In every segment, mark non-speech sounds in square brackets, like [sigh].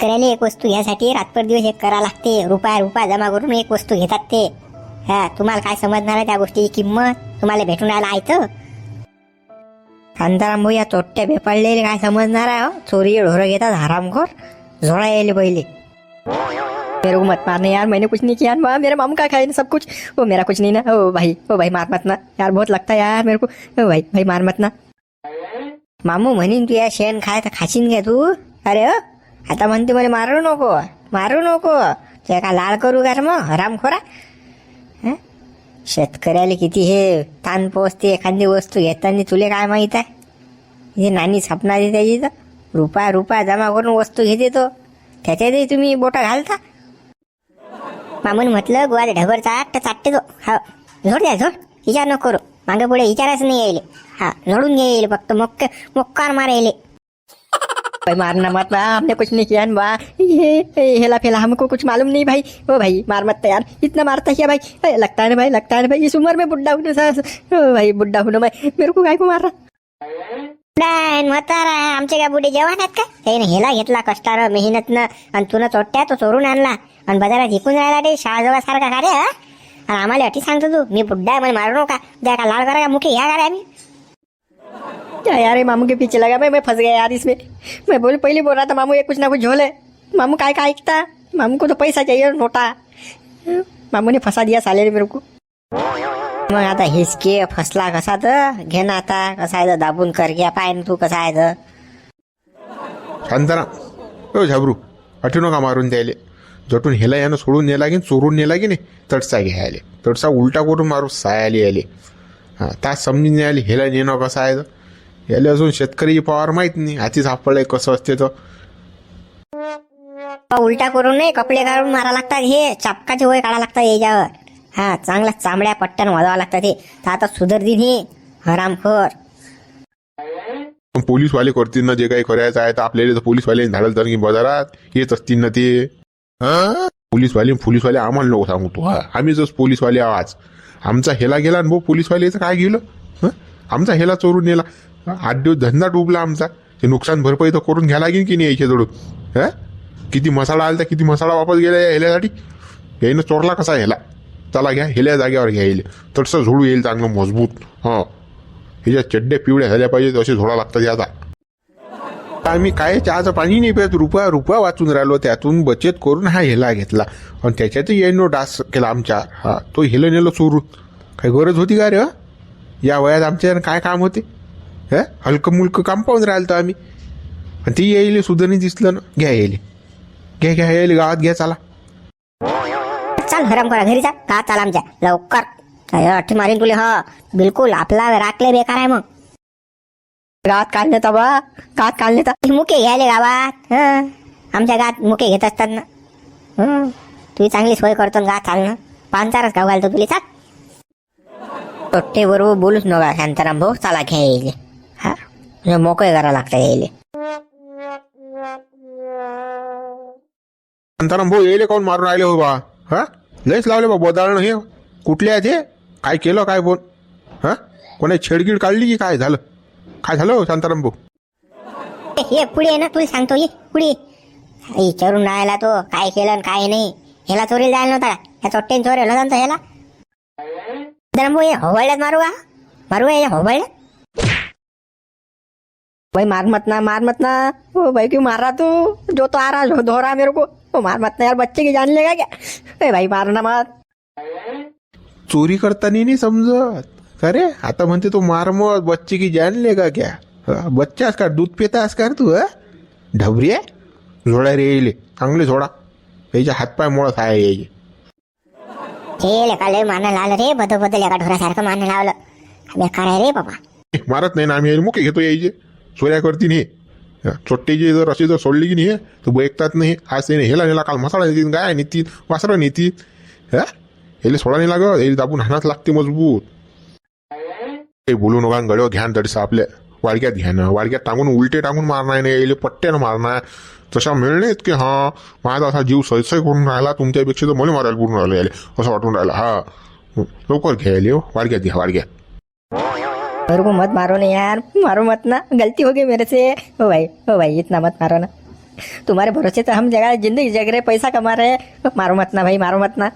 शेतकऱ्याला एक वस्तू यासाठी रातभर दिवस एक करा लागते. रुपया रुपया जमा करून एक वस्तू घेतात ते. हा तुम्हाला काय समजणार आहे त्या गोष्टीची किंमत? तुम्हाला भेटून राहिला आहे शांताराम भाऊ या चोट्ट्या बेपाळलेले काय समजणार आहे हो? चोरी ढोरं घेतात हरामखोर झोळा यायले पहिले. मेरे को मत मारने यार मैंने कुछ नहीं किया वाह मेरे मामू का खाए ना सब कुछ। वो मेरा कुछ नहीं ना। ओ भाई ओ भाई मार मत ना। यार बहुत लगता है यार मेरे को। ओ भाई भाई मार मत ना। मामू म्हणीन तू या शेण खाय तर खाशीन घ्या तू. अरे हो? आता म्हणते मला मारू नको मारू नको. ते का लाल करू का मग? हरामखोरा शेतकऱ्याला किती हे ताण पोचते एखादी वस्तू घेताना तुले काय माहीत आहे? हे नानी छापणारी त्याची तर. रुपया रुपया जमा करून वस्तू घेते तो. त्याच्यातही तुम्ही बोटा घालता? मामून म्हटलं गुवाला ढबर चाट चाटते तो. हा झोड द्या झोड विचार नको करू. मागे पुढे विचारायचं नाही यायले. हा झोडून घ्या येईल फक्त. मोक्क मोक्कार मार भाई मारना मत वाह हमने कुछ नहीं किया वाह ये हेला फेला हमको कुछ मालूम नहीं भाई। ओ भाई मार मत यार इतना मारता क्या भाई? लगता है ना भाई लगता है ना भाई। इस उम्र में बुढ़ा हूँ भाई बुढ़ा हूँ ना मैं मेरे को गाय को मार रहा नाही म्हातारा आमचे काय बुढे जवान आहेत का? त्याने हेला घेतला कष्टार मेहनतनं आणि तुला चोट्या तो चोरून आणला. आणि बाजारात झिकून राहिला ते सारखा का रे हा? आणि आम्हाला अटी सांगतो तू. मी बुड्डा आहे मला मारू नका. द्या का लाल करा का मुखे? घ्या का आम्ही. यार ये मामू के पीछे लगा मैं मैं फंस गया यार इसमें। मैं बोल पहले बोल रहा था मामू ये कुछ ना कुछ झोल है। मामू काय का ऐकता? मामू को तो पैसा चाहिए नोटा। मामू ने फंसा दिया साले ने मेरे को। मग आता हिसके फसला कसा तर घे ना आता कसा आहे तर दाबून कर घ्या पाय ना तू कसा आहे तर. शांताराम ओ झाबरू हटू नका मारून द्यायले. जटून हेला यानं सोडून नेला की चोरून नेला की नाही तडसा घ्यायले. तडसा उलटा करून मारू सायाले याले हां तास समजून आली हेला नेणं कसं आहे तर. याले अजून शेतकरी पवार माहीत नाही. हाती सापडलंय कसं असते तर उलटा करून नाही कपडे काढून मारा लागतात. हे चापकाचे वय काढा लागतात याच्यावर. हा चांगला चांबड्या पट्ट्यान वाजवा लागतात हे. तर आता सुधरदिन हे हरामखोर पण पोलीसवाले करतील ना जे काही करायचं आहे तर आपल्याला तर पोलीसवाले झाडल तर की बाजारात. येत असतील ना ते. हं? पोलीसवाले पोलीसवाले आम्हाला नको सांगू तू. हा आम्ही जस पोलीसवाले आवाज आमचा हेला गेला आणि भाऊ पोलीसवाल्याचं काय गेलं? हं? आमचा हेला चोरून नेला? आठ दिवस धंदा डुबला आमचा. ते नुकसान भरपाई तर करून घ्या लागेल की नाही याच्याजवळून हा? किती मसाला आला तर किती मसाला वापस गेला ह्याच्यासाठी याईनं चोरला कसा ह्याला चला घ्या हेल्या जागेवर घ्या येईल तसं झोडू येईल चांगलं मजबूत. हां. ह्याच्या चड्डे पिवळ्या झाल्या पाहिजेत असे झोडा लागतात याचा. आम्ही काय चहाचं पाणी नाही पेत रुपया रुपया वाचून राहिलो त्यातून बचत करून हा हेला घेतला. आणि त्याच्यातही येईनो डास केला आमच्या. हा तो हेलं नेलं चोरून. काही गरज होती का रे या वयात आमच्या काय काम होते? हे? हलकं मुलकं काम पाहून राहिलं तर आम्ही. आणि ती येईल सुधारणी दिसलं ना घ्या येईल. घ्या घ्या येईल गावात घ्या चला. चल हरामखोरा घरी जा. का चाल आमच्या? लवकर. काय अठी मारीन तुले हा. बिलकुल आपला राखले बेकार आहे मग. गात काढणे तबा गात काढणे ता मुके घ्यायले गावात हं. आमच्या गावात मुके घेत असतात ना. हं. तुझी चांगली सोय करतो ना गावात चालणं. पांचारच गाव घालतो तुला चाल. तोट्टे बरोबर बोलूच नका शांताराम भाऊ. चला घ्या येईल. म्हणजे मोकळे करा लागतं यायले. शांताराम भाऊ येईल काऊन मारून राहिले हो बा? हा? लयच लावले बा बोदाळणं हे. कुठले आहेत हे? काय केलं काय बोल? हा? कोणा छेडगीड काढली की काय झालं? काय झालं हो शांताराम भाऊ? ये पुढे ये ना? तुला सांगतो ये पुढे ये. विचारून राहिला तो. काय केलं आणि काय नाही. ह्याला चोरीला जायला नव्हता का? ह्या चोट्टेन चोर ना जाणतो ह्याला? भाऊ हे होबळल्यात मारू का? मारू का या होबळल्यात? भाई मार मत ना मार मत ना। ओ भाई क्यों मार रहा तू? जो तो आ रहा जो धो रहा मेरे को। ओ मार मत ना यार बच्चे की जान लेगा क्या? ए भाई मारना मत चोरी करताना नाही समजत अरे आता म्हणते तो मार मग बच्चे की जान लेगा क्या? हा, बच्चास का दूध पितास का रे तू हा? ढबरी आहे? झोडा रे येईल. चांगले झोडा याच्या हातपाय मुळत आहे यायचे. हे लेका लय मानं लावलं रे बदल बदल एका ढोरासारखं मानं लावलं. बेकार आहे रे बाबा. मारत नाही ना आम्ही मुके घेतो यायचे. चोऱ्या करती नाही चोट्टेची जर अशी जर सोडली की नाही तर बैकतात नाही आज त्याने हेला नेला काल मसाला नेतील गाय नेतील वासरा नेतील हा? याला सोडा नाही लागत याला दाबून हाणाच लागते मजबूत. काही बोलू नका गड्यावर घ्यान तडसा आपल्या वाडक्यात घ्यानं वाडक्यात टांगून उलटे टांगून मारणार नाही यायले पट्ट्यानं मारणार. तशा मिळणे की हा माझा असा जीव सयसय करून राहिला तुमच्यापेक्षा तर मला मारायला पूर्ण राहिलं याले असं वाटून राहिलं. हा लवकर घ्या हो वाडक्यात घ्या वाडक्यात. मेरे को मत मारो ना यार. मारो मत ना. गलती हो गई मेरे से. ओ भाई ओ भाई इतना मत मारो ना. तुम्हारे भरोसे तो हम जगह जिंदगी जग रहे पैसा कमा रहे. मारो मत ना भाई मारो मत ना.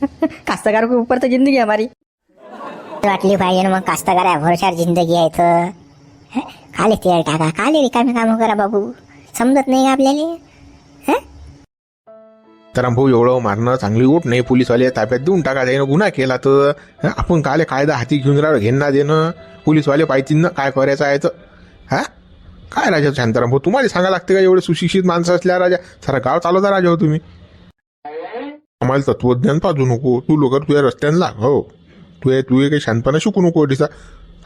[laughs] कास्तकारों के ऊपर तो जिंदगी है हमारी. वाटली पाहिजे ना मग कास्तकार आहे भरशार जिंदगी आहे तर हं? [laughs] खाली तेल टाका. खाली रिकामी काम करा बाबू. समजत नाही का आपल्याला. तर भाऊ एवढं मारणं चांगली गोट नाही पोलीसवाले ताब्यात देऊन टाका. त्यानं गुन्हा केला तर आपण काले कायदा हाती घेऊन राहिलो घेणं देणं. पोलीसवाले पाहिजे ना काय करायचं आहे तर हा? काय राजा शांताराम भाऊ तुम्हाला सांगा लागते का एवढे सुशिक्षित माणसं असल्या राजा? सारा गाव चालवता राजा हो तुम्ही. आम्हाला तत्वज्ञान पाजू नको. तू लोक तुझ्या रस्त्यानं लाग हो. तू तू काही शांतपणा शिकू नको तिचा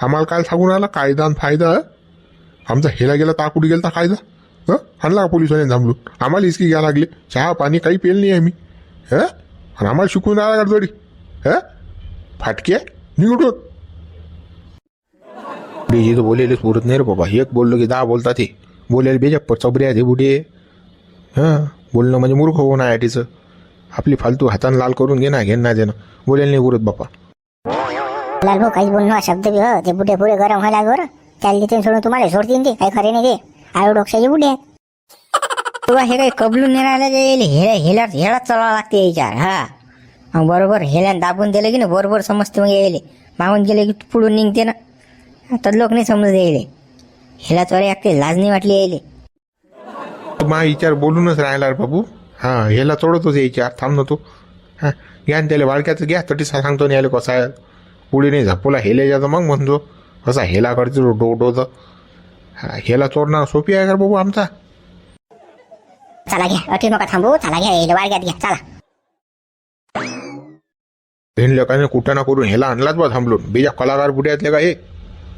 आम्हाला काय सांगून आला कायदा आणि फायदा आमचा हेला गेला ता कुठे गेला कायदा. हं? आणला का पोलिसवाल्याने थांबलो. आम्हाला इसकी घ्या लागले. चहा पाणी काही पेल नाही आम्ही. हं? आणि आम्हाला शिकून आला का हं? फाटके निघून हे तर बोलेलेच पुरत नाही रे बाबा. एक बोललो की दहा बोलतात ते बोलायला बेजा चबरे आहे ते बुढे. हां? बोलणं म्हणजे मूर्ख होऊन आहे तिचं. आपली फालतू हातानं लाल करून घे ना घेणं ना देणं. बोलायला नाही पुरत बापा. लाल भाऊ काही बोलणं शब्द बी हो? ते बुढे पुढे गरम व्हायला बरं. त्याला देतील सोडून तुम्हाला सोडतील ते. काही खरे नाही ते. आयो बुढे आहेत तुला हे काही कबलून नाही राहिलं जाईल हे हेला हेलाच चालावं लागते याच्यावर हा. मग बरोबर हेल्यानं दाबून दिलं की ना बरोबर समजते मग यायले. मागून गेले की पुढून निघते ना. तर लोक नाही समजत यायले. हेला चोरे लागते लाज नाही वाटली यायले. मा विचार बोलूनच राहिला रे बाबू. हां ह्याला चोडतोच विचार थांब ना तू. हां घ्या न त्याला बाळक्याचं घ्या तटी सांगतो नाही आले कसा आहे. पुढे नाही झापोला हेले जातं मग म्हणतो कसा हेला करतो डो डोचं हा हेला चोरणं सोपी आहे का बाबू आमचा? चला घ्या. अटी नका थांबू. चला घ्या येईल वाळग्यात घ्या. चला. बहीण लोकांनी कुठं ना करून हेला आणलाच बा थांबलून. बेजा कलाकार बुड्यातले का हे?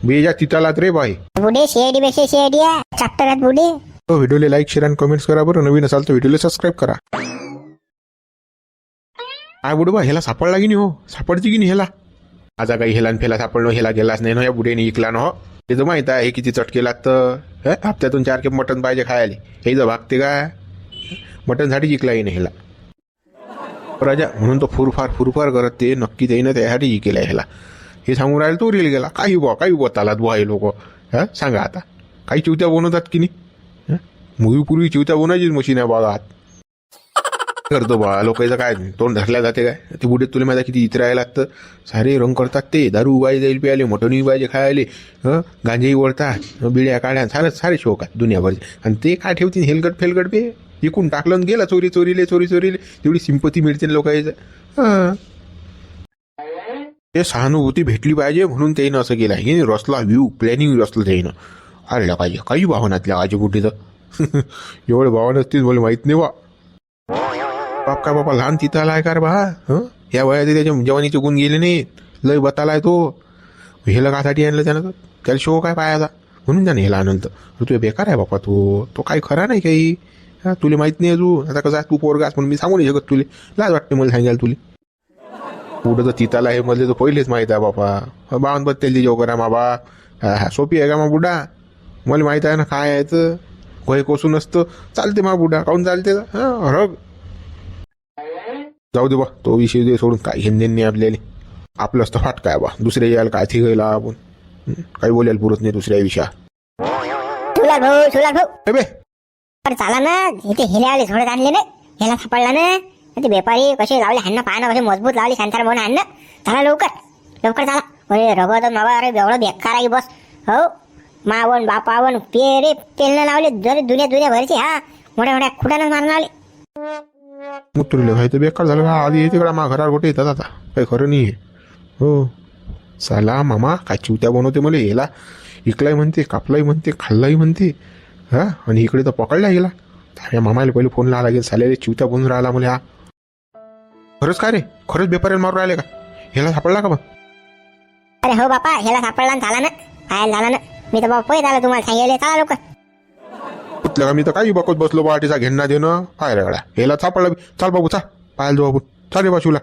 बेजा तिथालात रे बाई. बुढे शेडी बेशे शेडी आहे. चॅप्टर आहेत बुढे तो व्हिडिओला लाईक शेअर आणि कमेंट्स करा बरं. नवीन असाल तर व्हिडिओला सबस्क्राईब करा. काय बुडे बा ह्याला सापडला की नाही हो? सापडची की नाही ह्याला? आता काही हेला न फेला सापडणं ह्याला गेलाच नाही ना या बुड्याने इकला ना हो. ते तर माहीत आहे हे किती चटके लागतं. हे हप्त्यातून चार खेप मटण पाहिजे खायला. हे जर भागते काय मटणसाठी जिंकला येईन ह्याला. राजा म्हणून तो फुरफार फुरफार करत ते नक्की त्यानं त्यासाठी जिंकेला ह्याला. हे सांगून राहिलं तो रील गेला. काही बुवा काही बुवा तालात बुवा हे लोक. हा सांगा आता. काही चिवत्या बनवतात की नाही? मूवी पूर्वी चिवत्या बनवायचीच मशीन आहे बघा. आत करतो बा. लोकांचं काय तोंड धरल्या जाते काय? ते बुडे तुला माझा किती इतर यायला लागतं? सारे रंग करतात ते. दारू उभाय जाईल प्यायले मटणी उभायचे खायले. हं? गांजेही ओढतात बिड्या काढ्या सारे सारे शोक आहेत दुनियाभरचे आणि ते काय ठेवतील? हेलगट फेलगट पे इकून टाकलं गेला चोरी चोरीले चोरी चोरीले. तेवढी सिंपती मिळते लोकांचं. हां? ते सहानुभूती भेटली पाहिजे म्हणून त्यानं असं केलं आहे. रसला व्ह्यू प्लॅनिंग रसलं त्यानं. अरे पाहिजे. काही भावनातल्या आजी कुठे तर एवढे भावना असतील मला माहीत नाही वा बाप काय बापा लहान तिथं आलाय का रे बा? हं? या वयात त्याच्या जवानीचे गुण गेले नाहीत. लय बतालाय तो. हेला कासाठी आणलं त्यानं तर. त्याला शो काय पायाचा म्हणून त्याने हेला आणलं तर तुझ्या बेकार आहे बापा तू. तो काही खरा नाही काही. हा तुला माहीत नाही तू आता कसं तू पोरगास म्हणून मी सांगू नाही शकत तुले. लाज वाटते मला सांगायला तुले. पुढं तर चिताला आहे मधले तर पहिलेच माहीत आहे बापा. बावन बत्तेल जेव करा मा बा हा, सोपी आहे का मा बुडा? मला माहीत आहे ना काय आहे तर कोसून असतं चालते मा बुडा. काऊन चालते? हां हा रग. जाऊ दे बा तो विषय दे सोडून. काय घेण नाही आपल्याला. आपलं असतं फाट काय बा. दुसऱ्या यायला काय थी गेला आपण? काही बोलायला पुरत नाही दुसऱ्या विषयात सुलाल भाऊ सुलाल भाऊ. ए बे. अरे चाला ना इथे हेले आले थोडे आणले ना ह्याला सापडला ना. ते व्यापारी कसे लावले हाणं पाहणं कसे मजबूत लावले शांतारा भाऊ हाणं चला लवकर लवकर चला. अरे रगत मावा अरे एवढं बेकार आहे बस. हो मावण बापावण पे रे पेलनं लावले जरी दुनिया दुनिया भरचे हा. मोठ्या मोठ्या खुट्यानं मारून आले. मुतुरले भाई तर बेकार झालं. का आधी तिकडे मा घरावर कुठे येतात आता. काही खरं नाही आहे हो. साला मामा काय चिवत्या बनवते मला याला. इकलाही म्हणते कापलाही म्हणते खाल्लाही म्हणते. हा? आणि इकडे तर पकडला गेला त्या मामाला पहिले फोन लावा लागेल. साल्याला चिवत्या बनून राहिला मला हा. खरंच काय रे? खरंच बेपाऱ्याला मारून राहिले का? ह्याला सापडला का बा अरे हो बापा ह्याला सापडला झाला ना. काय झाला ना? मी तर बापा पैसे तुम्हाला सांगितले. चला लोक कुठल्या का मी तर काही बकत बसलो बा घेणं देणं. काय रे ह्याला सापडला चाल बाबू चा. पाहायला जाऊ आपण चाल रे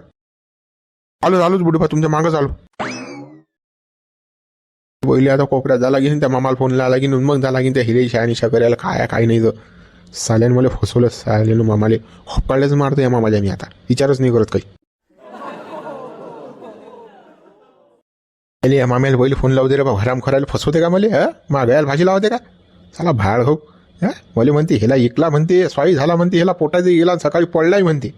आलो आलोच बुडू बा तुमच्या मागं आलो. पहिले आता कोपऱ्यात झाला की त्या मामाला फोन लावला की मग झाला की त्या हिरे शहानिशा करायला काय काय नाही तर साल्यानं मला फसवलं साल्यानं मामाले हप्पाळ्याच मारतो या मामाला मी आता. विचारच नाही करत काही. अरे या माम्याला पहिले फोन लावते रे बा हराम खरायला फसवते का मला हा? मागायला भाजी लावते का? चला भाड हो हा? मला म्हणते ह्याला एकला म्हणते स्वाई झाला म्हणते ह्याला पोटाचे गेला सकाळी पडलाय म्हणते.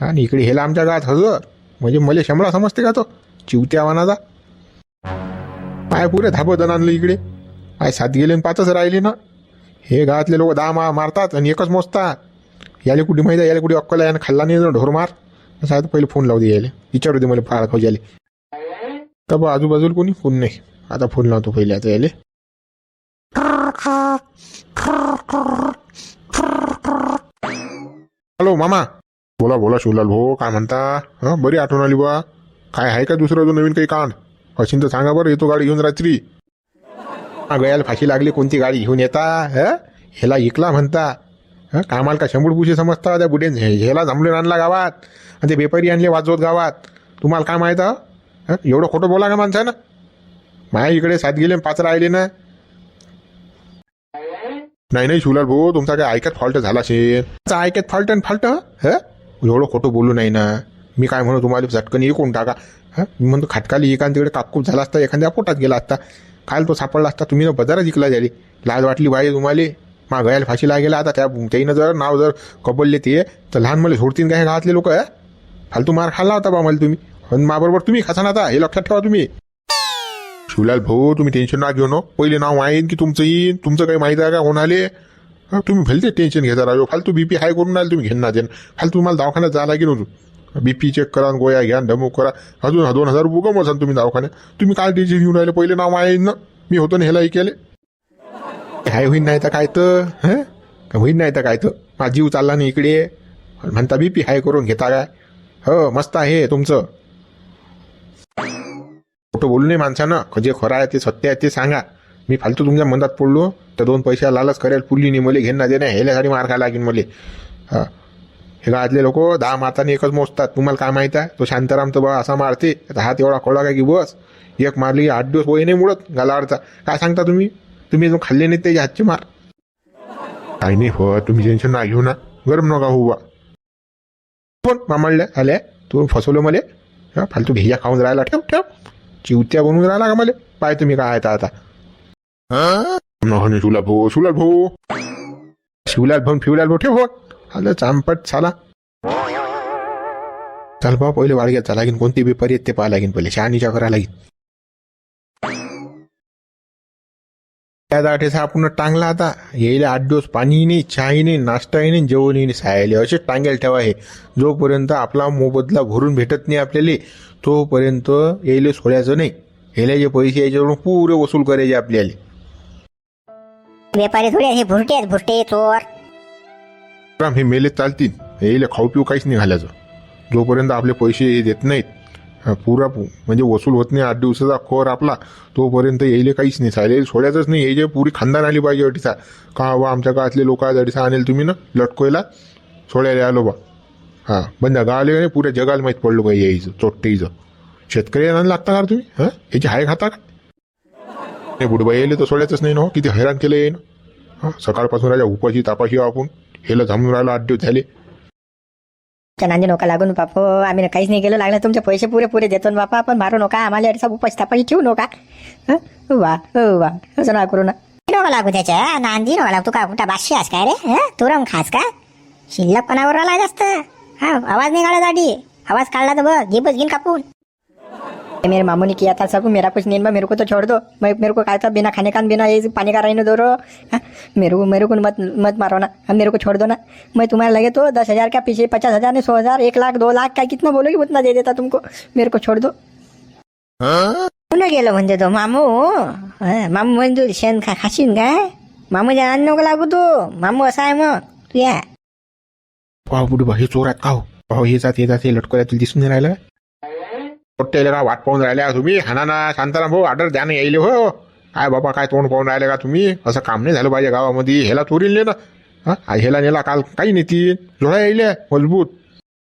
आणि इकडे हेला आमच्या गावात हजर. म्हणजे मला शंभळा समजते का तो? चिवत्या वानाचा. पाय पुरे धाबदन आणलं इकडे. पाय सात गेले आणि पाचच राहिले ना. हे गावातले लोक दहा मा मारतात आणि एकच मोजतात. याले कुठे माहिती आहे? याले कुठे अक्कल आहे? आणि खाल्ला नाही ना ढोर मार. असं पहिले फोन लावू दे यायला विचारू दे मला फाळ खाऊ याले. तर आजूबाजूला कोणी फोन नाही. आता फोन लावतो पहिले आता याले. हॅलो मामा. बोला बोला शिवलाल भाऊ काय म्हणता? हां बरी आठवण आली बा काय आहे का दुसरं अजून नवीन काही कांड असेल तर सांगा बरं येतो गाडी घेऊन रात्री. हा गयाला फाशी लागली कोणती गाडी घेऊन येता? ह? ह्याला इकला म्हणता. हं कामाला का शंभर समजता? त्या बुढे ह्याला जमले आणला गावात. आणि ते बेपारी आणले वाजवत गावात. तुम्हाला काय माहीत हं? एवढं खोटं बोला का माणसानं? माया इकडे सात गेले पाच राहिले ना. नाही नाही शुलर भाऊ तुमचा काय ऐकत फॉल्ट झाला असेल. तुमचा ऐकत फॉल्ट आणि फॉल्ट ह? एवढं खोटं बोलू नाही ना. मी काय म्हणू तुम्हाला झटकन एकूण टाका. हां? मी म्हणतो खाटकाली एखाद तिकडे कापूप झाला असता एखाद्या पोटात गेला असता. काल तो सापडला असता तुम्ही ना बाजारात जिंकला झाली लाज वाटली बाई तुम्हाला. मा गयाला फाशीला गेला आता त्या त्याईनं जर नाव जर कबलले ते तर लहान मला सोडतील काय गावातले लोक फालतू मार खाल्ला होता बा मला तुम्ही. पण माबरोबर तुम्ही खासा ना आता हे लक्षात ठेवा तुम्ही. शिवलाल भाऊ तुम्ही टेन्शन ना घेऊ नो पहिले नाव आहेन की तुमचं येईन तुमचं काही माहीत आहे का होणाले हा, तुम्ही भलते टेन्शन घेता राहिलो फालतू बीपी हाय करून राहिले तुम्ही घेणार देन फालतू तुम्हाला दवाखान्यात जायला लागेल बी बीपी चेक करा गोया गोळ्या घ्या धमूक करा. अजून दोन हजार रुपये गमव तुम्ही दवाखान्यात. तुम्ही काय टेन्शन घेऊन राहिले? पहिले नाव आहे ना. मी होतो ना ह्याला केले. काय होईन नाही तर काय तर हं? का होईन नाही तर काय तर. माझा जीव चालला नाही इकडे. म्हणता बीपी हाय करून घेता काय? हो मस्त आहे तुमचं. खोटं बोलू नये माणसानं? जे खरं आहे ते सत्य आहे ते सांगा. मी फालतू तुमच्या मनात पडलो तर दोन पैशा लालच करेल पुलीने मले घेणं देणं ह्याच्यासाठी मार खायला लागेल मले. हे. गावातले लोक दहा माताने एकच मोजतात. तुम्हाला काय माहीत आहे? तो शांताराम तर बा असा मारते. आता हात एवढा कळला काय की बस? एक मारली आठ दिवस वय नाही मुळत गालावरचा काय सांगता तुम्ही? तुम्ही जो खाल्ले नाही त्याच्या हातचे मार. काही नाही हो तुम्ही टेन्शन ना घेऊ ना. गरम नका हो बा. पण मामाडल्या आल्या तू फसवलं मले. हां फालतू भेया खाऊन राहिला. ठेव ठेव. चिवत्या बनवून राहिला का मला? पाय तुम्ही काय आता. आता शिवलाल भाऊ शिवलाल भाऊ. शिवलाल भाऊ फिवलाल भाऊ ठेव हो. आलं चांपट चाला चाल भाऊ पहिले वाडग्यात चाला लागेल कोणती बेपारी आहेत ते पाहा लागेल पहिले. शहाणीच्या करा लागेल त्या दाठेचा आपण टांगला आता. यायला आठ दिवस पाणी नाही चहाही नाही नाश्ताही नाही जेवणही नाही. सायले असेच टांगेल ठेवा हे. जोपर्यंत आपला मोबदला भरून भेटत नाही आपल्याला तोपर्यंत यायले सोडायचं नाही. यायला जे पैसे याच्यावरून पुरे वसूल करायचे आपल्याला. व्यापारी थोडे हे भुरटे आहेत भुरटे चोर. राम हे मेले चालतील. यायला खाऊ पिऊ काहीच नाही घालायचं. जोपर्यंत आपले पैसे हे देत नाहीत हा, पुरा पु- म्हणजे वसूल होत नाही आठ दिवसाचा खोर आपला तोपर्यंत यायले काहीच नाही. चालेल सोडायचंच नाही. यायचे पुरी खानदान आली पाहिजे अडीचा का बा आमच्या गावातले लोक आहेत अडीचा आणेल तुम्ही ना लटकोयला सोडायला आलो बा. हां. बंद गावाले नाही पुऱ्या जगाला माहीत पडलो का यायचं चोट्टेचं शेतकरी आणून लागता का रे तुम्ही? हां? याची हाय खाता का? नाही बुडबाई यायले तर सोडायचंच नाही ना हो, किती हैराण केलं येईन हां सकाळपासून राजा उपाशी तापाशी आपण. हेला थांबून राहिलो आठ दिवस झाले. त्या नांदी नका लागून बापो आम्ही ना काहीच नाही केलं. लागलं तुमचे पैसे पुरे पुरे देतो ना बापा. पण मारू नका आम्हाला अडीचा उपाशी तापाशी ठेवू नका. हं? वा हो वा. असं ना करू ना. नका लागू त्याच्या नांदी नका लागू. तू का कुठं बाशी आहेस काय रे? हं? तुरम खास का? शिल्लकपणावर आला जास्त. हा आवाज नाही काढा आवाज काढला तर बघ घे बस घेईन कापून. मेरे मामू ने किया था सब मेरा कुछ नहीं बा मेरे को तो छोड़ दो. मैं मेरे को कहा था बिना खाने का बिना ये पानी का रहने दो रो हाँ? मेरे को मेरे को मत मत मारो ना. अब मेरे को छोड़ दो ना. मैं तुम्हारे लगे तो दस हजार का पीछे पचास हजार ने सौ हजार एक लाख दो लाख का कितना बोलोगे उतना दे देता तुमको? मेरे को छोड़ दो. कुठं गेलो म्हणजे तो? मामू? हं, मामू म्हणजे शेण खा खाशीन काय? मामूच्या अन्न नको लागू तू. मामू असा आहे मग. तू या. पाव बुडबा हे चोर आहेत का हो हे जात हे जात हे लटकल्या दिसून नाही राहिलं. पोट्टेले का वाट पाहून राहिल्या तुम्ही? हाना ना शांताराम भाऊ ऑर्डर द्या ना यायले हो. काय बाबा काय तोंड पाहून राहिले का तुम्ही? असं काम नाही झालं पाहिजे गावामध्ये. ह्याला चोरील ने ना हा ह्याला नेला काल काही नेती जोडा यायल्या मजबूत.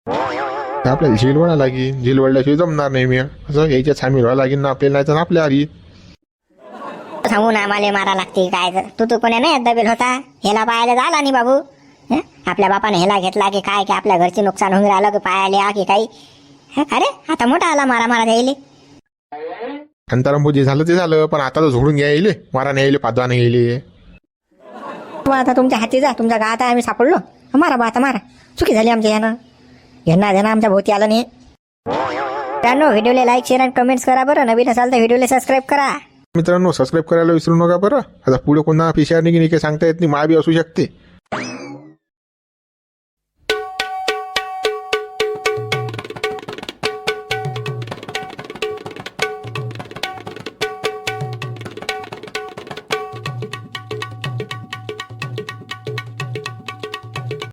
आपल्याला आपल्याला झेलवडा लागेल झेलवडल्याशिवाय जमणार नाही मी. असं यायच्या सामील व्हायला लागेल ना आपल्याला नाही तर आपल्या आधी. सांगून आम्हाला मारा लागते काय तर. तू तू कोण्या नाही दबेल होता? ह्याला पाहायला झाला नाही बाबू. हं? आपल्या बापाने ह्याला घेतला की काय की आपल्या घरचे नुकसान होऊन राहिलं की पायाले आ की काही? हं? अरे आता मोठा आला मारा मारा द्यायले. जे झालं ते झालं पण आता तर झोडून घ्या यायले मारा नाही यायले पाचवा नाही मग आता तुमच्या हाती जा तुमच्या आहे आम्ही सापडलो. मारा बा आता मारा. चुकी झाली आमच्या यानं. घेणार देणार आमच्या भोवती आलं नाही. मित्रांनो व्हिडिओला लाईक शेअर आणि कमेंट्स करा बरं. नवीन असाल तर व्हिडिओला सबस्क्राईब करा. मित्रांनो सबस्क्राईब करायला विसरू नका बरं. आता पुढे कोणा पिशार नाही काही सांगता येत नाही. मा बी असू शकते.